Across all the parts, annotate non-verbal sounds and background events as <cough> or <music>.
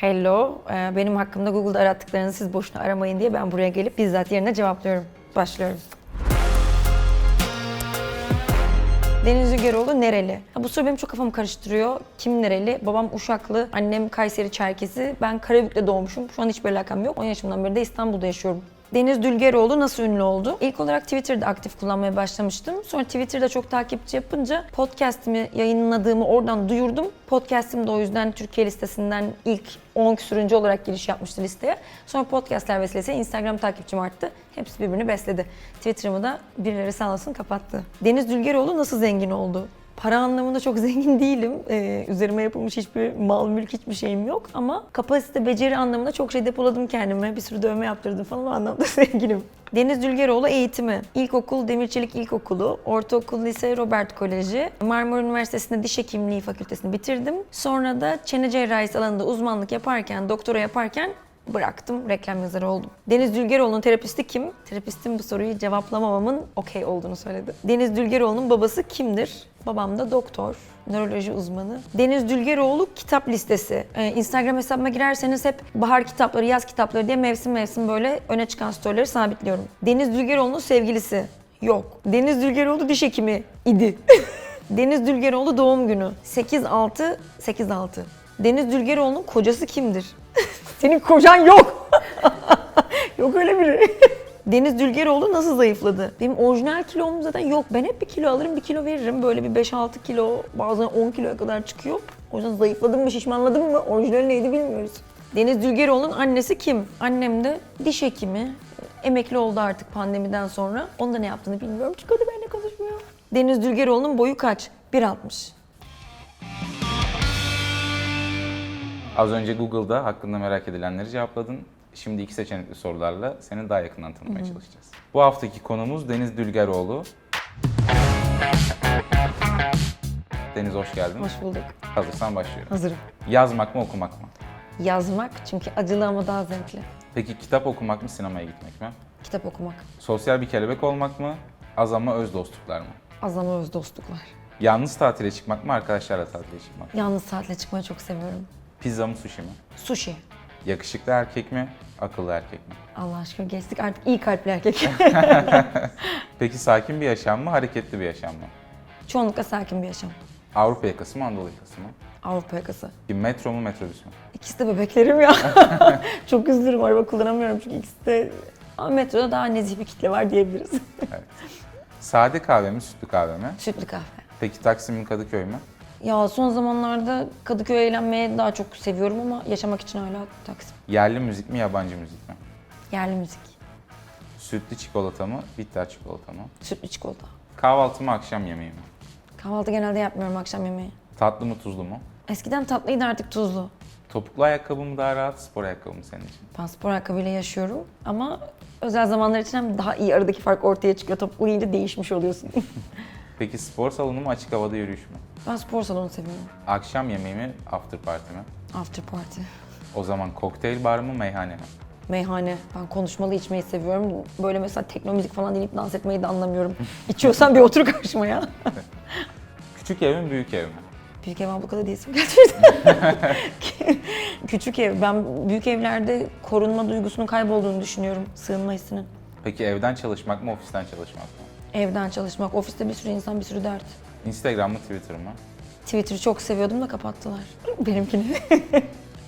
Hello, e, benim hakkımda Google'da arattıklarınızı siz boşuna aramayın diye ben buraya gelip bizzat yerine cevaplıyorum. Başlıyorum. Deniz Ülgeroğlu nereli? Bu soru benim çok kafamı karıştırıyor. Kim nereli? Babam Uşaklı, annem Kayseri Çerkesi. Ben Karabük'te doğmuşum. Şu an hiçbir alakam yok. 10 yaşımdan beri de İstanbul'da yaşıyorum. Deniz Dülgeroğlu nasıl ünlü oldu? İlk olarak Twitter'da aktif kullanmaya başlamıştım. Sonra Twitter'da çok takipçi yapınca podcast'imi yayınladığımı oradan duyurdum. Podcast'im de o yüzden Türkiye listesinden ilk 10 küsürüncü olarak giriş yapmıştı listeye. Sonra podcastler vesilesiyle Instagram takipçim arttı. Hepsi birbirini besledi. Twitter'ımı da birileri sağ olsun kapattı. Deniz Dülgeroğlu nasıl zengin oldu? Para anlamında çok <laughs> zengin değilim. Ee, üzerime yapılmış hiçbir mal, mülk, hiçbir şeyim yok. Ama kapasite, beceri anlamında çok şey depoladım kendime. Bir sürü dövme yaptırdım falan o anlamda <laughs> zenginim. Deniz Dülgeroğlu eğitimi. İlkokul Demirçelik İlkokulu, ortaokul lise Robert Koleji, Marmara Üniversitesi'nde diş hekimliği fakültesini bitirdim. Sonra da çene cerrahisi alanında uzmanlık yaparken, doktora yaparken bıraktım. Reklam yazarı oldum. Deniz Dülgeroğlu'nun terapisti kim? Terapistin bu soruyu cevaplamamamın okey olduğunu söyledi. Deniz Dülgeroğlu'nun babası kimdir? Babam da doktor, nöroloji uzmanı. Deniz Dülgeroğlu kitap listesi. Ee, Instagram hesabıma girerseniz hep bahar kitapları, yaz kitapları diye mevsim mevsim böyle öne çıkan storyleri sabitliyorum. Deniz Dülgeroğlu'nun sevgilisi. Yok. Deniz Dülgeroğlu diş hekimi idi. <laughs> Deniz Dülgeroğlu doğum günü. 8-6, 8-6. Deniz Dülgeroğlu'nun kocası kimdir? <laughs> Senin kocan yok. <laughs> yok öyle biri. Deniz Dülgeroğlu nasıl zayıfladı? Benim orijinal kilom zaten yok. Ben hep bir kilo alırım, bir kilo veririm. Böyle bir 5-6 kilo, bazen 10 kiloya kadar çıkıyor. O yüzden zayıfladım mı, şişmanladım mı? Orijinali neydi bilmiyoruz. Deniz Dülgeroğlu'nun annesi kim? Annem de diş hekimi. Emekli oldu artık pandemiden sonra. Onun da ne yaptığını bilmiyorum çünkü o da benimle konuşmuyor. Deniz Dülgeroğlu'nun boyu kaç? 1.60. Az önce Google'da hakkında merak edilenleri cevapladın. Şimdi iki seçenekli sorularla seni daha yakından tanımaya çalışacağız. Bu haftaki konumuz Deniz Dülgeroğlu. Deniz hoş geldin. Hoş bulduk. Hazırsan başlıyorum. Hazırım. Yazmak mı okumak mı? Yazmak çünkü acılı ama daha zevkli. Peki kitap okumak mı sinemaya gitmek mi? Kitap okumak. Sosyal bir kelebek olmak mı? Az ama öz dostluklar mı? Az ama öz dostluklar. Yalnız tatile çıkmak mı? Arkadaşlarla tatile çıkmak mı? Yalnız saatle çıkmayı çok seviyorum. Pizza mı sushi mi? Sushi. Yakışıklı erkek mi? Akıllı erkek mi? Allah aşkına geçtik artık iyi kalpli erkek. <laughs> Peki sakin bir yaşam mı? Hareketli bir yaşam mı? Çoğunlukla sakin bir yaşam. Avrupa yakası mı? Anadolu yakası mı? Avrupa yakası. Metro mu? Metrobüs mü? İkisi de bebeklerim ya. <laughs> çok üzülürüm araba kullanamıyorum çünkü ikisi de... Ama metroda daha nezih bir kitle var diyebiliriz. Sade kahve mi? Sütlü kahve mi? Sütlü kahve. Peki Taksim mi? Kadıköy mü? Ya son zamanlarda Kadıköy'e eğlenmeye daha çok seviyorum ama yaşamak için hala Taksim. Yerli müzik mi? Yabancı müzik mi? Yerli müzik. Sütlü çikolata mı? Bitter çikolata mı? Sütlü çikolata. Kahvaltı mı? Akşam yemeği mi? Kahvaltı genelde yapmıyorum akşam yemeği. Tatlı mı? Tuzlu mu? Eskiden tatlıydı artık tuzlu. Topuklu ayakkabı mı daha rahat? Spor ayakkabı mı senin için? Ben spor ayakkabıyla yaşıyorum ama özel zamanlar için hem daha iyi aradaki fark ortaya çıkıyor. Topuklu giyince değişmiş oluyorsun. <laughs> Peki spor salonu mu? Açık havada yürüyüş mü? ben spor salonu seviyorum. Akşam yemeği mi? After party mi? After party. O zaman kokteyl bar mı? Meyhane mi? Meyhane. Ben konuşmalı içmeyi seviyorum. Böyle mesela tekno müzik falan dinleyip dans etmeyi de anlamıyorum. <laughs> İçiyorsan bir otur karşıma ya. <laughs> Küçük ev mi? Büyük ev mi? Büyük ev ablukada değilsin gerçekten. <laughs> Küçük ev. Ben büyük evlerde korunma duygusunun kaybolduğunu düşünüyorum. Sığınma hissinin. Peki evden çalışmak mı? Ofisten çalışmak mı? Evden çalışmak, ofiste bir sürü insan, bir sürü dert. Instagram mı? Twitter mı? Twitter'ı çok seviyordum da kapattılar. <laughs> Benimkini.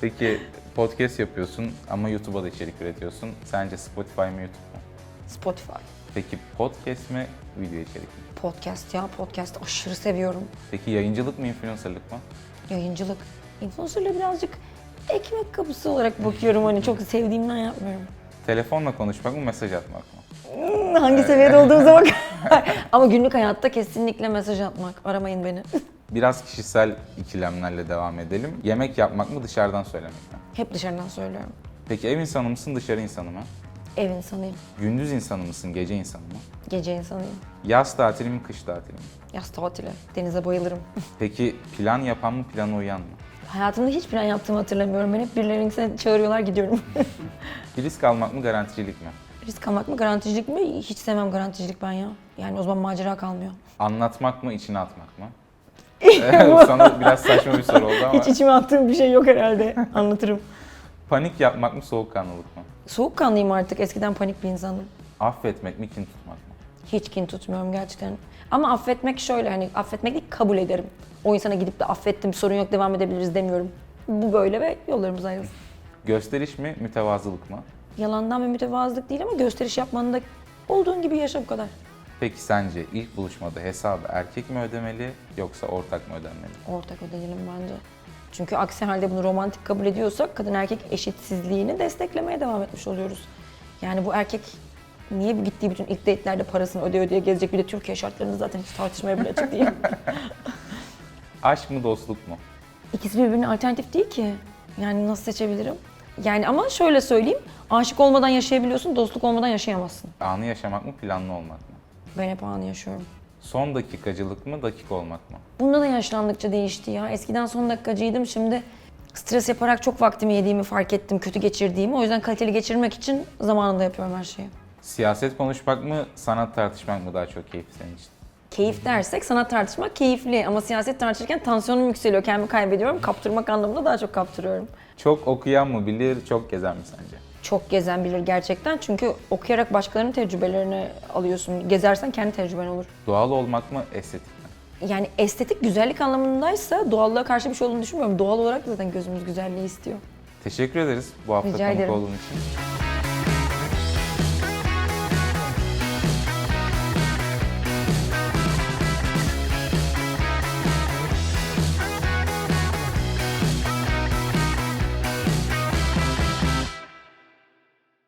Peki podcast yapıyorsun ama YouTube'a da içerik üretiyorsun. Sence Spotify mı YouTube mu? Spotify. Peki podcast mi, video içerik mi? Podcast ya, podcast aşırı seviyorum. Peki yayıncılık mı, influencerlık mı? Yayıncılık. Influencer'la birazcık ekmek kapısı olarak bakıyorum hani çok sevdiğimden yapmıyorum. Telefonla konuşmak mı, mesaj atmak mı? Hmm, Hangi seviyede olduğumuza bak. <laughs> <laughs> Ama günlük hayatta kesinlikle mesaj atmak. Aramayın beni. Biraz kişisel ikilemlerle devam edelim. Yemek yapmak mı, dışarıdan söylemek mi? Hep dışarıdan söylüyorum. Peki ev insanı mısın, dışarı insanı mı? Ev insanıyım. Gündüz insanı mısın, gece insanı mı? Gece insanıyım. Yaz tatili mi, kış tatili mi? Yaz tatili. Denize bayılırım. <laughs> Peki plan yapan mı, plana uyan mı? Hayatımda hiç plan yaptığımı hatırlamıyorum. Ben hep birilerinin çağırıyorlar gidiyorum. <laughs> Risk almak mı, garanticilik mi? Risk almak mı, garanticilik mi? Hiç sevmem garanticilik ben ya. Yani o zaman macera kalmıyor. Anlatmak mı, içine atmak mı? <laughs> Sana biraz saçma bir soru oldu ama. Hiç içime attığım bir şey yok herhalde. Anlatırım. Panik yapmak mı, soğukkanlılık mı? Soğukkanlıyım artık. Eskiden panik bir insandım. Affetmek mi, kin tutmak mı? Hiç kin tutmuyorum gerçekten. Ama affetmek şöyle hani affetmek değil kabul ederim. O insana gidip de affettim sorun yok devam edebiliriz demiyorum. Bu böyle ve yollarımız ayrılsın. Gösteriş mi, mütevazılık mı? Yalandan ve mütevazılık değil ama gösteriş yapmanın da olduğun gibi yaşa bu kadar. Peki sence ilk buluşmada hesabı erkek mi ödemeli yoksa ortak mı ödenmeli? Ortak ödeyelim bence. Çünkü aksi halde bunu romantik kabul ediyorsak kadın erkek eşitsizliğini desteklemeye devam etmiş oluyoruz. Yani bu erkek niye gittiği bütün ilk date'lerde parasını ödeye ödeye gezecek bir de Türkiye şartlarını zaten hiç tartışmaya bile açık değil. <laughs> Aşk mı, dostluk mu? İkisi birbirine alternatif değil ki. Yani nasıl seçebilirim? Yani ama şöyle söyleyeyim. Aşık olmadan yaşayabiliyorsun, dostluk olmadan yaşayamazsın. Anı yaşamak mı, planlı olmak mı? Ben hep anı yaşıyorum. Son dakikacılık mı, dakik olmak mı? Bunda da yaşlandıkça değişti ya. Eskiden son dakikacıydım. Şimdi stres yaparak çok vaktimi yediğimi fark ettim, kötü geçirdiğimi. O yüzden kaliteli geçirmek için zamanında yapıyorum her şeyi. Siyaset konuşmak mı, sanat tartışmak mı daha çok keyifli senin için? Keyif dersek sanat tartışmak keyifli ama siyaset tartışırken tansiyonum yükseliyor, kendimi kaybediyorum. Kaptırmak anlamında daha çok kaptırıyorum. Çok okuyan mı bilir, çok gezen mi sence? Çok gezen bilir gerçekten çünkü okuyarak başkalarının tecrübelerini alıyorsun. Gezersen kendi tecrüben olur. Doğal olmak mı, estetik mi? Yani estetik güzellik anlamındaysa doğallığa karşı bir şey olduğunu düşünmüyorum. Doğal olarak zaten gözümüz güzelliği istiyor. Teşekkür ederiz bu hafta Rica konuk ederim. olduğun için.